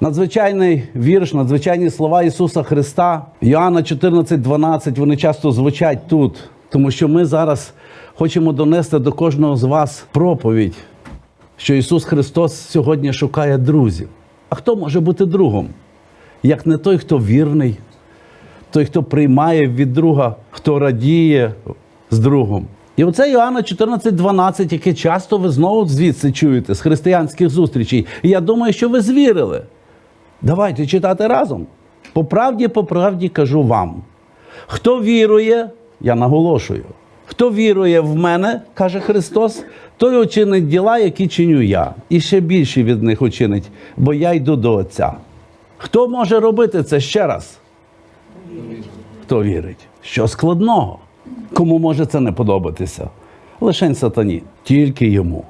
Надзвичайний вірш, надзвичайні слова Ісуса Христа, Йоанна 14, 12, вони часто звучать тут, тому що ми зараз хочемо донести до кожного з вас проповідь, що Ісус Христос сьогодні шукає друзів. А хто може бути другом? Як не той, хто вірний, той, хто приймає від друга, хто радіє з другом. І оце Іоанна 14,12, яке часто ви знову звідси чуєте з християнських зустрічей. І я думаю, що ви звірили. Давайте читати разом. По правді, по правді кажу вам. Хто вірує, я наголошую, хто вірує в мене, каже Христос, той учинить діла, які чиню я, і ще більше від них учинить, бо я йду до Отця. Хто може робити це ще раз? Хто вірить? Що складного? Кому може це не подобатися? Лишень сатані, тільки йому.